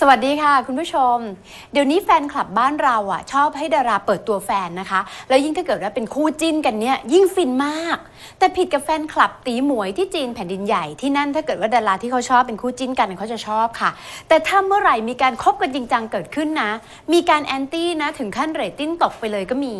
สวัสดีค่ะคุณผู้ชม เดี๋ยวนี้แฟนคลับบ้านเราอะ ชอบให้ดาราเปิดตัวแฟนนะคะ แล้วยิ่งถ้าเกิดว่าเป็นคู่จิ้นกันเนี่ยยิ่งฟินมาก แต่ผิดกับแฟนคลับตีหมวยที่จีนแผ่นดินใหญ่ที่นั่นถ้าเกิดว่าดาราที่เขาชอบเป็นคู่จิ้นกันเขาจะชอบค่ะ แต่ถ้าเมื่อไหร่มีการคบกันจริงจังเกิดขึ้นนะ มีการแอนตี้นะถึงขั้นเรตติ้งตกไปเลยก็มี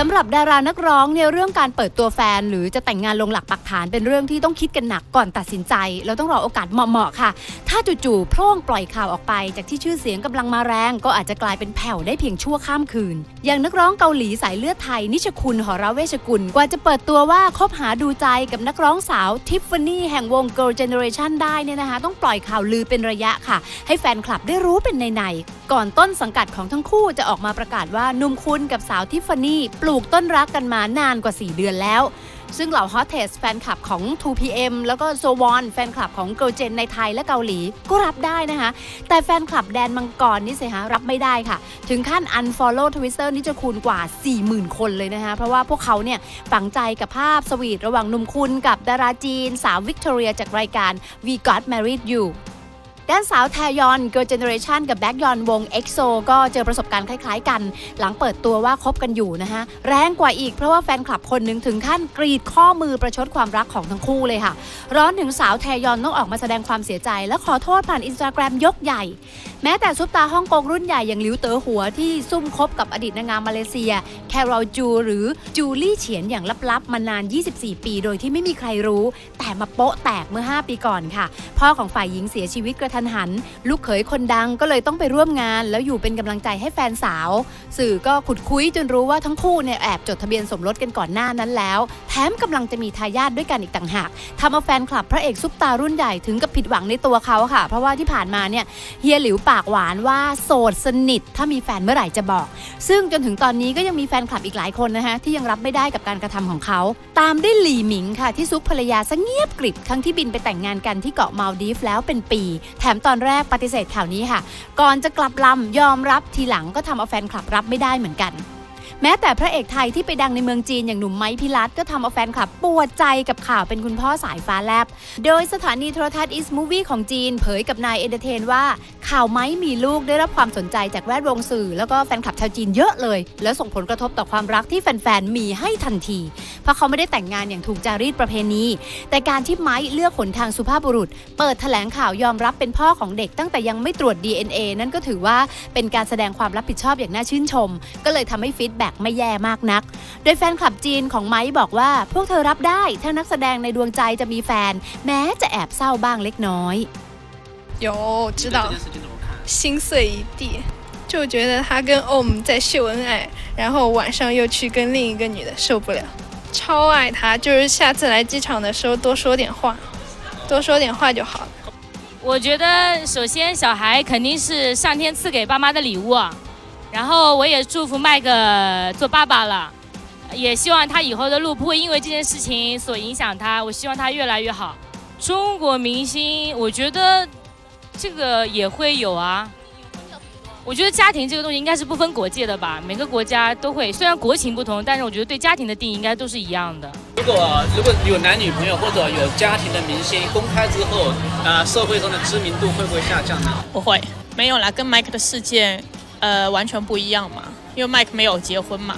สำหรับดารานักร้องเนี่ยเรื่องการเปิดตัวแฟน หรือจะแต่งงานลงหลักปักฐานเป็นเรื่องที่ต้องคิดกันหนักก่อนตัดสินใจแล้วต้องรอโอกาสเหมาะๆค่ะ ถ้าจู่ๆพร่งปล่อยข่าวออกไป จากที่ชื่อเสียงกำลังมาแรง ก็อาจจะกลายเป็นแผ่วได้เพียงชั่วข้ามคืน อย่างนักร้องเกาหลีสายเลือดไทย นิชคุณหอระเวชกุลกว่าจะเปิดตัวว่าคบหาดูใจกับนักร้องสาวทิฟฟานี่แห่งวง Girl Generation ได้เนี่ยนะคะ ต้องปล่อยข่าวลือเป็นระยะค่ะ ให้แฟนคลับได้รู้เป็นในๆ ก่อนต้นสังกัดของทั้งคู่จะออกมาประกาศว่านุ่มคุณกับสาวทิฟฟานี่ปลูกต้นรักกันมานานกว่า 4 เดือนแล้ว ซึ่งเหล่าฮอตเทสแฟนคลับของ 2PM แล้วก็โซวอนแฟนคลับของเกิร์ลเจนในไทยและเกาหลีก็รับได้นะคะ แต่แฟนคลับแดนมังกรนี่สิฮะรับไม่ได้ค่ะ ถึงขั้น unfollow Twitter นี่จะคูณกว่า 40,000 คนเลยนะคะ เพราะว่าพวกเขาเนี่ยฝังใจกับภาพสวีทระหว่างนุ่มคุณกับดาราจีนสาววิกตอเรียจากรายการ We Got Married You ด้านสาวแทยอน Girl Generation กับแบ็กยอนวง EXO ก็เจอประสบการณ์คล้ายๆกัน หลังเปิดตัวว่าคบกันอยู่นะคะแรงกว่าอีกเพราะว่าแฟนคลับคนหนึ่งถึงขั้นกรีดข้อมือประชดความรักของทั้งคู่เลยค่ะ ร้อนถึงสาวแทยอนต้องออกมาแสดงความเสียใจ และขอโทษผ่านอินสตาแกรมยกใหญ่ แม้แต่ซุปตาฮ่องกงรุ่นใหญ่อย่างหลิวเต๋อหัวที่ซุ่มคบกับอดีตนางงามมาเลเซีย แคโรลจู หรือจูลี่เฉียนอย่างลับๆ มานาน 24 ปี โดยที่ไม่มีใครรู้ แต่มาโป๊ะแตกเมื่อ 5 ปีก่อนค่ะ พ่อของฝ่ายหญิงเสียชีวิตกระทันหัน ลูกเขยคนดังก็เลยต้องไปร่วมงาน แล้วอยู่เป็นกำลังใจให้แฟนสาว สื่อก็ขุดคุยจนรู้ว่าทั้งคู่เนี่ยแอบจดทะเบียนสมรสกันก่อนหน้านั้นแล้ว แถมกำลังจะมีทายาทด้วยกันอีกต่างหากทำเอาแฟนคลับพระเอกซุปตารุ่นใหญ่ถึงกับผิดหวังในตัวเขาค่ะ เพราะว่าที่ผ่านมาเนี่ยเฮียหลิวปากหวานว่าโสดสนิท ถ้ามีแฟนเมื่อไหร่จะบอก ซึ่งจนถึงตอนนี้ก็ยังมีแฟนคลับอีกหลายคนนะคะที่ยังรับไม่ได้กับการกระทำของเขา ตามด้วยหลี่หมิงค่ะที่ซุกภรรยาซะเงียบกริบครั้งที่บินไปแต่งงานกันที่เกาะมาลดีฟแล้วเป็นปี แถถมตอนแรกปฏิเสธข่าวนี้ค่ะ ก่อนจะกลับลำยอมรับทีหลังก็ทำเอาแฟนคลับรับไม่ได้เหมือนกัน แม้แต่พระเอกไทยที่ไปดังในเมืองจีนอย่างหนุ่มไม้พิรัตก็ทำเอาแฟนคลับปวดใจกับข่าวเป็นคุณพ่อสายฟ้าแลบ โดยสถานีโทรทัศน์ Is Movie ของจีน เผยกับนายเอนเตอร์เทนว่า ข่าวไม้มีลูกได้รับความสนใจจากแวดวงสื่อ แล้วก็แฟนคลับชาวจีนเยอะเลย แล้วส่งผลกระทบต่อความรักที่แฟนๆมีให้ทันที เพราะเขาไม่ได้แต่งงานอย่างถูกจารีตประเพณี แต่การที่ไม้เลือกหนทางสุภาพบุรุษ เปิดแถลงข่าวยอมรับเป็นพ่อของเด็กตั้งแต่ยังไม่ตรวจ DNA นั่นก็ถือว่าเป็นการแสดงความรับผิดชอบอย่างน่าชื่นชม ก็เลยทำให้ฟีดแบ็กไม่แย่มากนัก โดยแฟนคลับจีนของไม้บอกว่า พวกเธอรับได้ถ้านักแสดงในดวงใจจะมีแฟน แม้จะแอบเศร้าบ้างเล็กน้อย 有知道对这件事情怎么看？心碎一地，就觉得他跟 Om 在秀恩爱，然后晚上又去跟另一个女的，受不了，超爱他，就是下次来机场的时候多说点话，多说点话就好了。我觉得首先小孩肯定是上天赐给爸妈的礼物，啊 然后我也祝福麦克做爸爸了，也希望他以后的路不会因为这件事情所影响他，我希望他越来越好。中国明星，我觉得这个也会有啊。我觉得家庭这个东西应该是不分国界的吧，每个国家都会，虽然国情不同，但是我觉得对家庭的定义应该都是一样的。如果如果有男女朋友或者有家庭的明星公开之后，啊、社会上的知名度会不会下降呢？不会，没有啦，跟 Mike 的事件呃完全不一样嘛，因为 Mike 没有结婚嘛。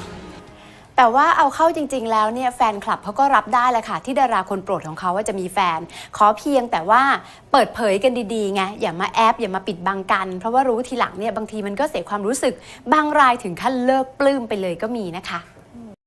แต่ว่าเอาเข้าจริง ๆ แล้วเนี่ยแฟนคลับเขาก็รับได้แหละค่ะ ที่ดาราคนโปรดของเขาว่าจะมีแฟน ขอเพียงแต่ว่าเปิดเผยกันดีๆไงอย่ามาแอบอย่ามาปิดบังกัน เพราะว่ารู้ทีหลังเนี่ยบางทีมันก็เสียความรู้สึก บางรายถึงขั้นเลิกปลื้มไปเลยก็มีนะคะ